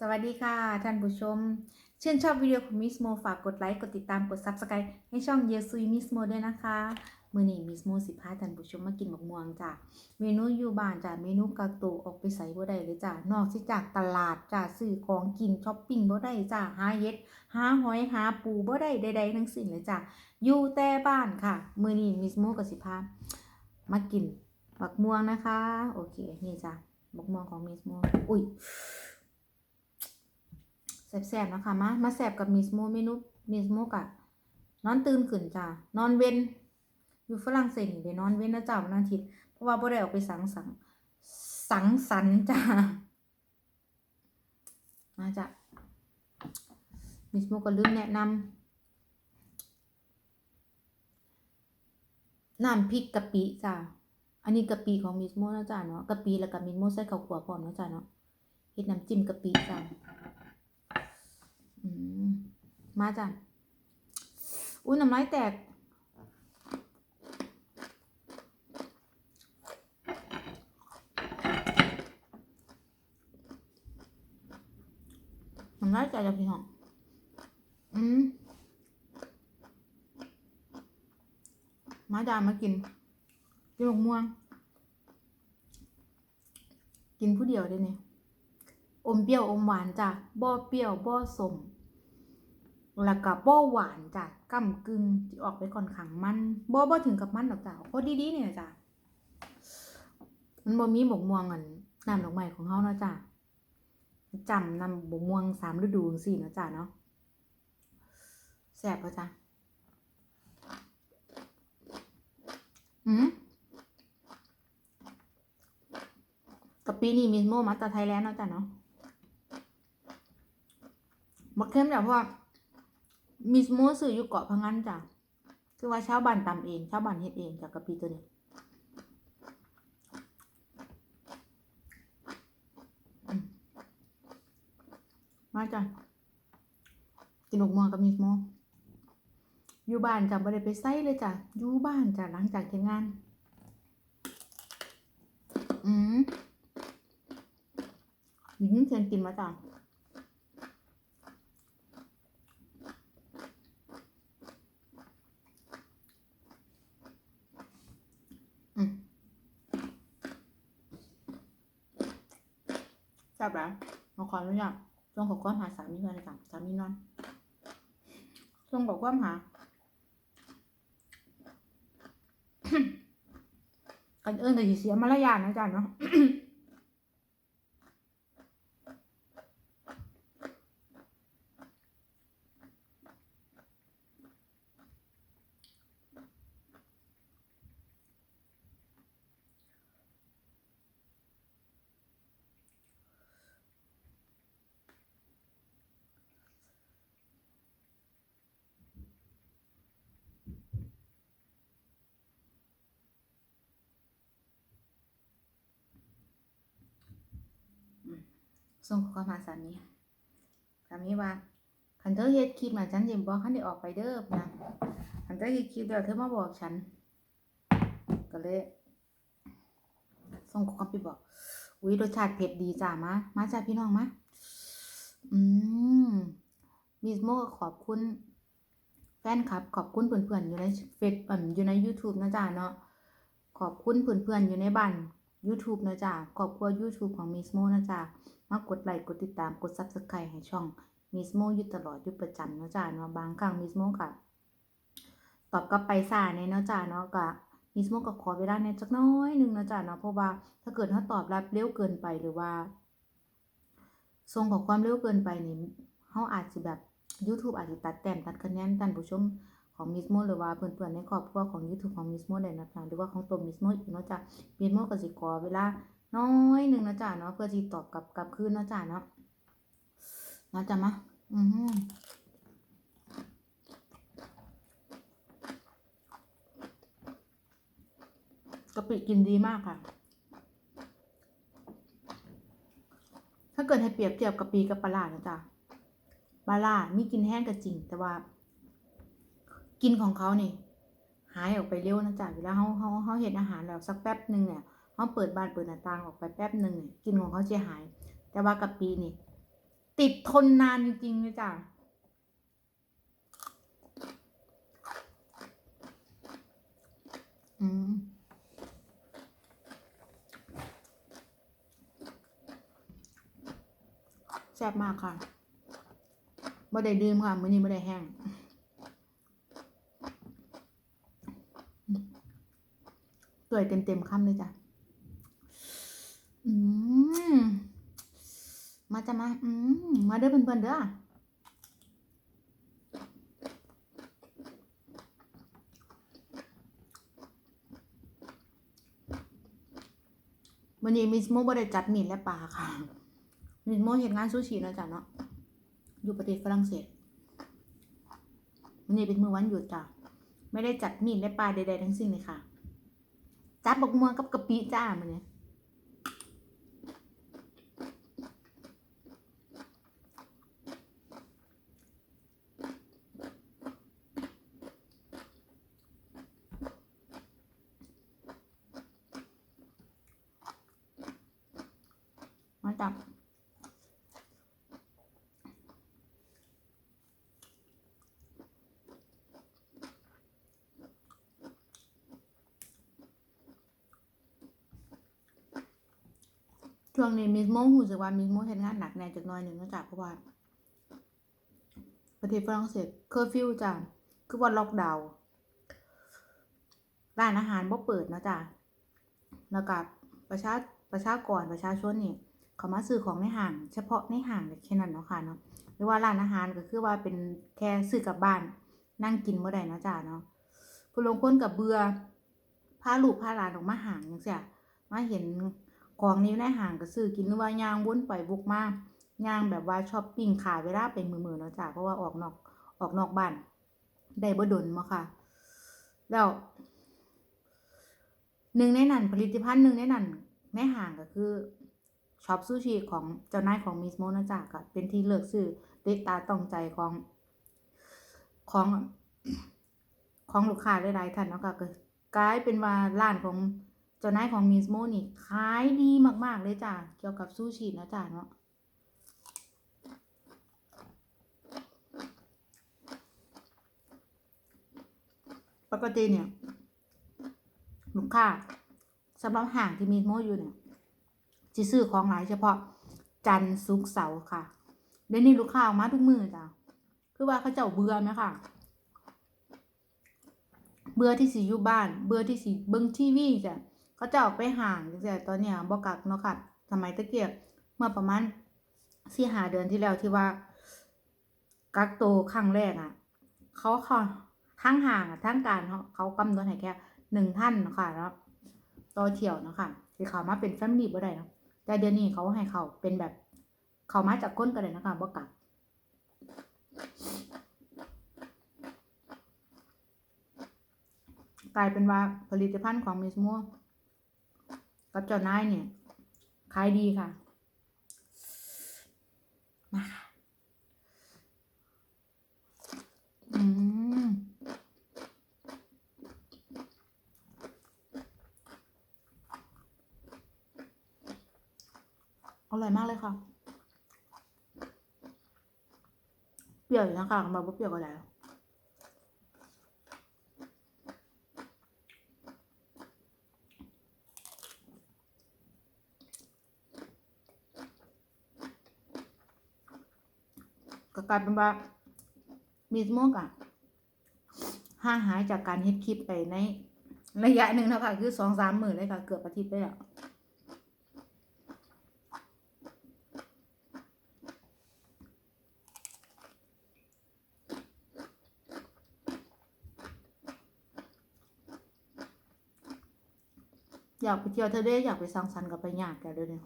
สวัสดีค่ะ ท่านผู้ชม ชื่นชอบวิดีโอของมิสโมฝากกดไลค์กดติดตามกด Subscribe ให้ช่องเยซุยมิสโมด้วยนะคะมือนี้มิสโมสิพาท่านผู้ชมมากินหมกม่วงจ้ะเมนูอยู่บ้านจ้ะเมนูกักตัวออกไปใส่บ่ได้เลยจ้ะนอกจากตลาดจ้ะซื้อของกินช้อปปิ้งบ่ได้จ้ะหาเย็ดหาหอยหาปูบ่ได้ใดๆทั้งสิ้นเลยจ้ะอยู่แต่บ้านค่ะ มือนี้มิสโมกับสิพามากินหมกม่วงนะคะ โอเคนี่จ้ะหมกม่วงของมิสโมอุ้ย แสบๆนะคะมามาแสบกับมิสโมเมนูมิสโมกะนอนตื่นขึ้นจ้านอนเว้นอยู่ฝรั่งเศสเดี๋ยวนอนเว้นนะจ้าวันอาทิตย์เพราะว่าบ่ได้ออกไปสังสรรค์สังสรรค์จ้ามาจ้ะมิสโมก็ลืมแนะนำน้ำพริกกะปิจ้าอันนี้กะปิของมิสโมนะจ้าเนาะกะปิแล้วก็มิสโมใส่ข้าวขัวพร้อมนะจ้าเนาะเฮ็ดน้ำจิ้มกะปิจ้า มาจ้ะอุ้ยน้ำลายแตก น้ำลายแตกจ้ะพี่น้อง อืมมาจ้ามากินกินหมกม่วง กินผู้เดียวได้เนี่ยอมเปรี้ยวอมหวานจ้ะบ่เปรี้ยวบ่สม แล้วก็บ่หวานจ้ะก้ำกึ่งที่ออกไปก่อนขังมันบ่บ่ถึงกับมันดอกจ้ะพอดีๆเนี่ยจ้ะมันบ่มีบกม่วงอันน้ำดอกไม้ของเฮาเนาะจ้ะจำนำบกม่วงสามฤดูจังซี่เนาะจ้ะเนาะแซ่บป่ะจ้ะอืมกับปีนี้มิสโมมาจากไทยแลนด์เนาะจ้ะเนาะบักเข้มจ้ะเพราะว่า มิสโมสื่ออยู่เกาะพังงันจ้ะคือว่าชาวบ้านตำเองชาวบ้านเฮ็ดเองจากกะปิตัวนี้มาจ้ะกินหมกม่วงกับมิสโมอยู่บ้านจ้ะบ่ได้ไปไสเลยจ้ะอยู่บ้านจ้ะหลังจากเฮ็ดงาน อืมมีเชิญกินมาจ้ะ อืมแซ่ บแล้วมาขออนุญาตส่งขอความหาสามีก่อนจ้ะสามีนอนส่งขอความหากันเอิญแต่เสียมารยาทนะจ๊ะเนาะ ส่งข้อความหาสามีสามีว่าคันเธอเฮ็ดคลิปน่ะฉันสิบ่คันได้ออกไปเด้อนะคันเธอเฮ็ดคลิปแล้วเธอมาบอกฉัน ก็เลยส่งข้อความไปบอกอุ้ยรสชาติเผ็ดดีจ้ามา มาจ้าพี่น้องมาอืมมิสโมก็ขอบคุณแฟนคลับ ขอบคุณเพื่อนๆอยู่ในเฟซอ่อยู่ใน YouTube นะจ้าเนาะขอบคุณเพื่อนๆอยู่ในบ้าน YouTube นะจ้าขอบคุณ YouTube ของมิสโมนะจ้ามากดไลค์กดติดตามกด Subscribe ให้ช่องมิสโมอยู่ตลอดอยู่ประจำเนาะจ้าเนาะบางครั้งมิสโมก็ตอบกลับไปซ่าในเนาะจ้าเนาะก็มิสโมก็ขอเวลาในจักน้อยหนึงเนาะจ้าเนาะเพราะว่าถ้าเกิดเขาตอบรับเร็วเกินไปหรือว่าส่งของความเร็วเกินไปนี่เฮาอาจสิแบบ YouTube อาจสิตัดแต้มตัดคะแนนท่านผู้ชม ของมิสโมหรือว่าเพื่อนๆในครอบครัวของ YouTube ของมิสโมได้นะจ๊ะหรือว่าของตัวมิสโมอีกเนาะจ้ะมิสโมก็สิขอเวลาน้อยหนึ่งนะจ๊ะเนาะเพื่อที่ตอบกลับกลับคืนนะจ๊ะเนาะมาจ้ะมาอือหือกะปิกินดีมากค่ะ ถ้าเกิดให้เปรียบเทียบกะปิกับปลาร้านะจ๊ะปลาร้ามีกินแห้งก็จริง แต่ว่า กินของเขานี่หายออกไปเร็วนะจ๊ะเวลาเขาเขาเขาเห็นอาหารแล้วสักแป๊บหนึ่งเนี่ยเขาเปิดบานเปิดหน้าต่างออกไปแป๊บหนึ่งเนี่ยกินของเขาจะหาย แต่ว่ากะปินี่ ติดทนนานจริงๆเลยจ้ะอืมแซ่บมากค่ะไม่ได้ดื่มค่ะมื้อนี้ไม่ได้แห้งอืมตั วยเต็มเต็มๆคำเลยจ้ะ อืม มาจะมา อืม มาเด้อเพื่อนๆเด้อวันนี้มิสโมบ่ได้จัดมีดและปลาค่ะมิสโมเห็นงานซูชิเนะจ้ะเนาะ อยู่ประเทศฝรั่งเศสวันนี้เป็นมือวันหยุดจ้ะ ไม่ได้จัดมีดและปลาใดๆทั้งสิ้นเลยค่ะ จัดบกม่วงกับกะปิจ้ามันเนี่ยมาจับ ช่วงนี้มิสโมรู้สึกว่ามิสโมเห็นงานหนักแน่จากน้อยหนึ่งเนาะจ้ะเพราะว่าประเทศฝรั่งเศสเคอร์ฟิวจ้ะคือว่าล็อกดาวน์ร้านอาหารบ่เปิดเนาะจ้ะแล้วกับประชาประชากรประชาชนนี่เขามาซื้อของในห้าง เฉพาะในห้างแค่นั้นเนาะค่ะเนาะหรือว่าร้านอาหารก็คือว่าเป็นแค่ซื้อกลับบ้าน นั่งกินเมื่อใดเนาะจ้ะเนาะผู้ลงคนกับเบื่อพาลูกพาหลานออกมาห่างจังซี่มาเห็น ของนี้ในห้างก็ซื้อกินหรือว่ายางวนไปบุกมากย่างแบบว่าช้อปปิ้งขายเวลาเป็นมือๆเนาะจ้ะเพราะว่าออกนอกออกนอกบ้าน ได้บ่ดนมาค่ะ แล้วหนึ่งในนั้นผลิตภัณฑ์หนึ่งในนั้นในห้างก็คือช็อปซูชิของเจ้านายของมิสโมนะจ๊ะก็เป็นที่เลือกซื้อติดตาต้องใจของของของลูกค้าหลายๆท่านเนาะค่ะก็กลายเป็นว่าร้านของ เจ้านายของมิสโมนี่ขายดีมากๆเลยจ้ะ เกี่ยวกับซูชินะจ๊ะเนาะปกติเนี่ยลูกค้าสำหรับห้างที่มีโมอยู่เนี่ยจะซื้อของหลายเฉพาะจันทร์ศุกร์เสาร์ค่ะเดี๋ยวนี้ลูกค้าออกมาทุกมือจ้ะคือว่าเขาเจ้าเบื่อไหมค่ะ เบื่อที่สิอยู่บ้าน เบื่อที่สิเบิ่งทีวีจ้ะ เขาจะออกไปห่างจังซี่ตอนเนี้ยบ่กักเนาะค่ะ สมัยตะเกียบเมื่อประมาณสี่หาเดือนที่แล้วที่ว่า กักโตวครั้งแรกอะ เขาเขาทั้งห่างทั้งการเขาเขากำหนดให้แค่หนึ่งท่านเนาะค่ะแล้วต่อเที่ยวเนาะค่ะที่เขามาเป็นแฟมิลี่บ่ได้เนาะแต่เดี๋ยวนี้เขาให้เขาเป็นแบบ เขามาจากก้นกันเลยนะคะบ่กักกลายเป็นว่าผลิตภัณฑ์ของมิสมัว กับเจ้านายเนี่ย ขายดีค่ะ มาค่ะ อืมอร่อยมากเลยค่ะ เปรี้ยวอยู่นะคะมาบ่เปรี้ยวก็แล้ว ก็กลายเป็นว่ามีสโมกอะห่างหายจากการเฮ็ดคลิปไปในระยะหนึ่งแล้วค่ะคือสองสามหมื่นเลยค่ะ เกือบอาทิตย์ไปแล้วอยากไปเที่ยวทะเลอยากไปสังสรรค์กับไปญาติกันด้วยเนี่ย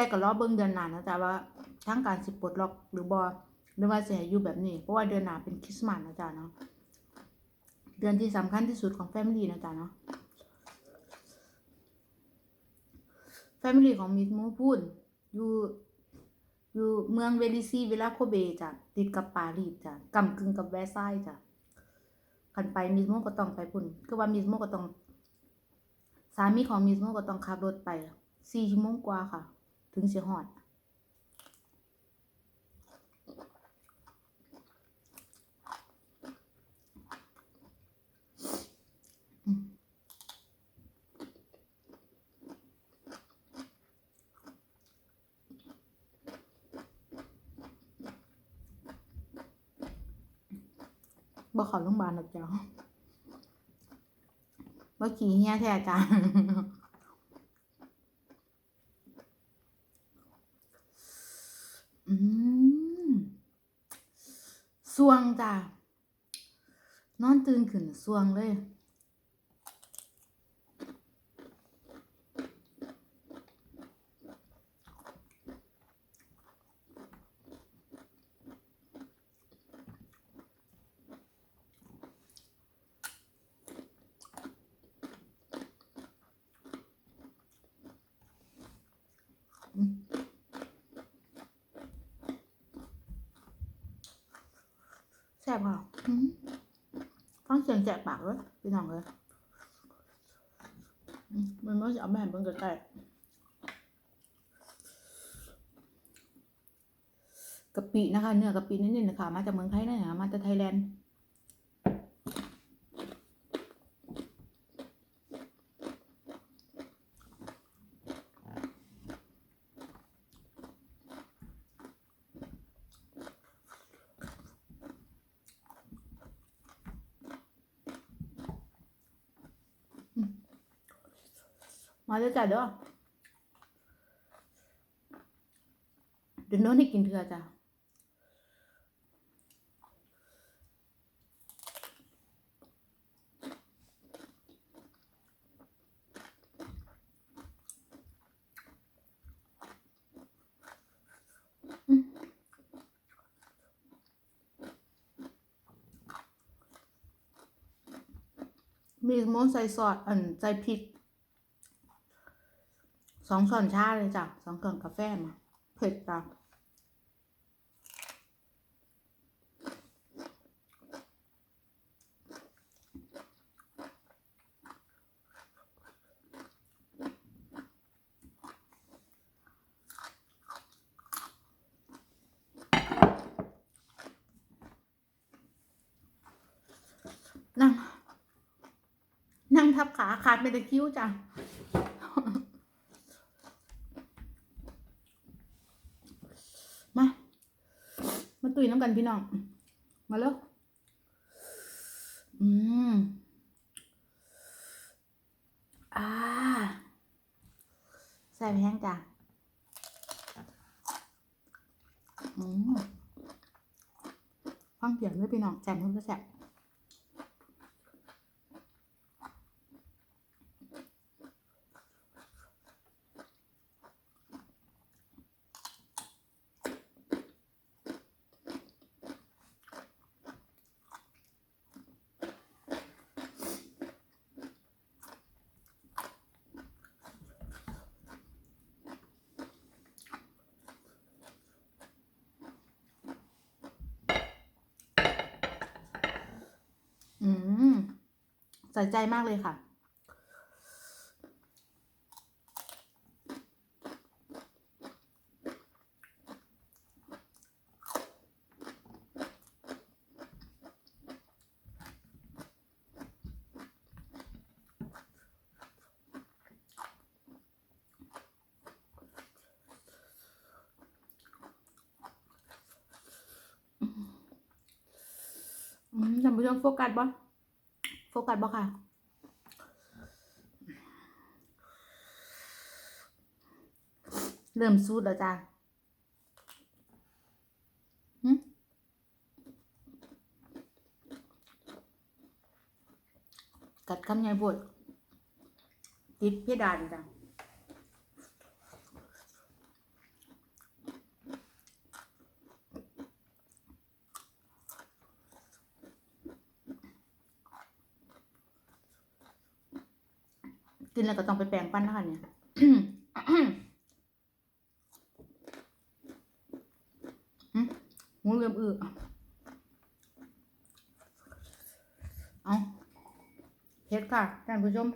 แต่ก็รอเบิ่งเดือนหน้านะจ๊ะว่าทั้งการสิปลดล็อกหรือบอหรือว่าจะให้อยู่แบบนี้ เพราะว่าเดือนหน้าเป็นคริสต์มาสนะจ๊ะเนาะเดือนที่สำคัญที่สุดของแฟมิลี่นะจ๊ะเนาะแฟมิลี่ของมิสมูพูนอยู่อยู่เมืองเวลิซีเวลาโคเบจ้ะติดกับปารีสจ้ะกำกึ่งกับแวร์ไซน์จ้ะขันไปมิสโมก็ต้องไปพุ่นคือว่ามิสโมก็ต้อง สามีของมิสโมก็ต้องขับรถไปสี่ชั่วโมงกว่าค่ะ ถึงสิฮอดบ่เข้าโรงพยาบาลหรอกจ้าบ่ขี่เฮียแท้จ้า อืมสวงจ้านอนตื่น ขึ้นสวงเลยแซ่บค่ะอืมฟัง เสียงแจกปากเลยพี่น้องเลยมันไม่จะเอาแม่เบิ่งใกล้ๆกะปินะคะ เนื้อกะปินิดๆนะคะ มาจากเมืองไทยนะมาจากไทยแลนด์ มาเลยจ้ะเด้อเดี๋ยวโน้นให้กินเถื่อจ้ะมีมอนใส่ซอสอันใส่พริก สองช้อนชาเลยจ้ะสองกล่องกาแฟมาเผ็ดจ้ะนั่ง นั่งทับขาขาดไปแต่คิ้วจ้ะ มา มา ตุยน้ำกันพี่น้อง มาแล้วอืมอ่าใส่ไปแห้งจ้ะอืมฟังเสียงด้วยพี่น้องแจ่มเพิ่มก็แจ่อืม ใส่ใจมากเลยค่ะ อืมท่านผู้ชมโฟกัสบ่ โฟกัสบ่ค่ะ เริ่มสูดแล้วจ้าหึกัดคำยายบทติดเพดานจ้ะ กินแล้วก็ต้องไปแปรงฟันนะคะเนี่ยหูเริ่มอือเอาเผ็ดค่ะท่านผู้ชม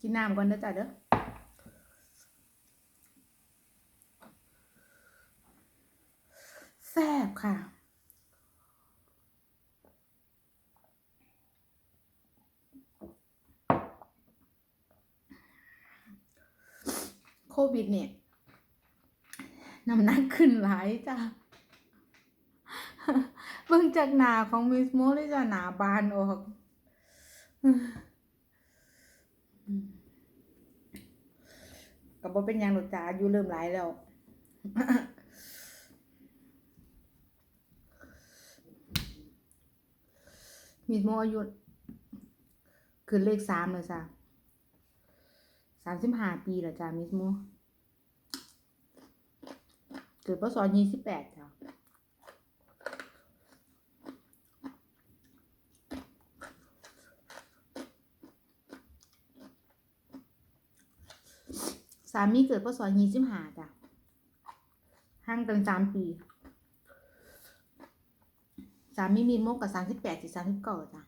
กินน้ำก่อนเด้อจ้ะเด้อ แซ่บค่ะ โค วิดเนี่ยน้ำหนักขึ้นหลายจ้ะเบิ่งจากหนาของมิสโมเลยจ้ะหนาบานออกก็บ่เป็นยังหรอกจ้าอายุเริ่มหลายแล้วมิสโมอายุคือเลขสามเลยจ้ะามสิบห้าปีแล้วจ้ามิสโมเกิดพศยี่สิบแปดจ้ะสามีเกิดพศยี่สิบห้าจ้ะห่างกันสามปีสามีมีโมกกับสามสิบแปดสิสามสิบเก้าจ้ะ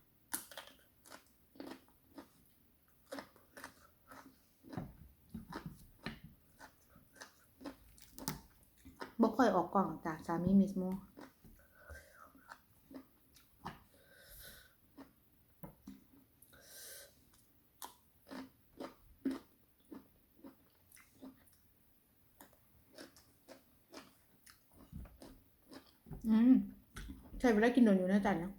บ่ค่อยออกกล่องจ้ะสามีมิสโมอืมใช่เวลากินโดนอยู่นะจันนะ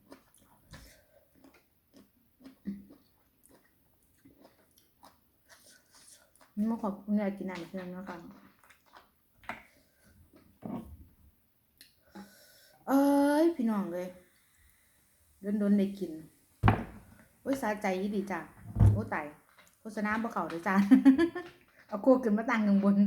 นี่มาขอบคุณยายกินน้ำเพื่อนนะคะเอ้ย พี่ น้องเลยโดนดนได้กิน โอ้ยสาใจอีดีจ้ะโอ้ตายโฆษณาบ่เขาเลยจ้าเอาโคขึ้นมาตั้งข้างบน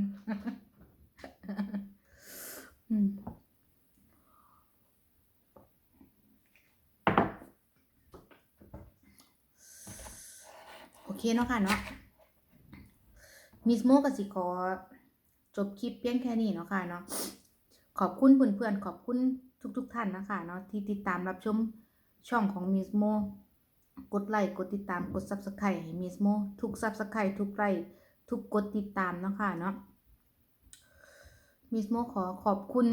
โอเคเนาะค่ะเนาะมิสโมกับสิขอจบคลิปเพียงแค่นี้เนาะค่ะเนาะขอบคุณเพื่อนๆขอบคุณ ทุกๆท่านนะคะเนาะที่ติดตามรับชมช่องของมิสโมกดไลค์กดติดตามกด subscribe ให้มิสโมทุก subscribe ทุกไลค์ทุกกดติดตามนะค่ะเนาะมิสโมขอขอบคุณ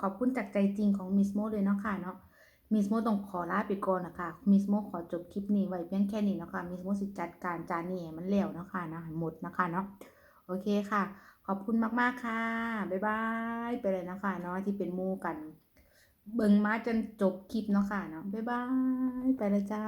ขอบคุณจากใจจริงของมิสโมเลยเนาะค่ะเนาะมิสโมต้องขอลาไปก่อนนะคะมิสโมขอจบคลิปนี้ไว้เพียงแค่นี้นะคะมิสโมสิจัดการจานนี้ให้มันแล้วนะคะนะหมดนะคะเนาะโอเคค่ะ ขอบคุณมากๆค่ะ บ๊ายบาย ไปเลยนะคะเนาะที่เป็นมูกัน เบิ่งมาจนจบคลิปเนาะค่ะเนาะบ๊ายบาย ไปแลยจ้า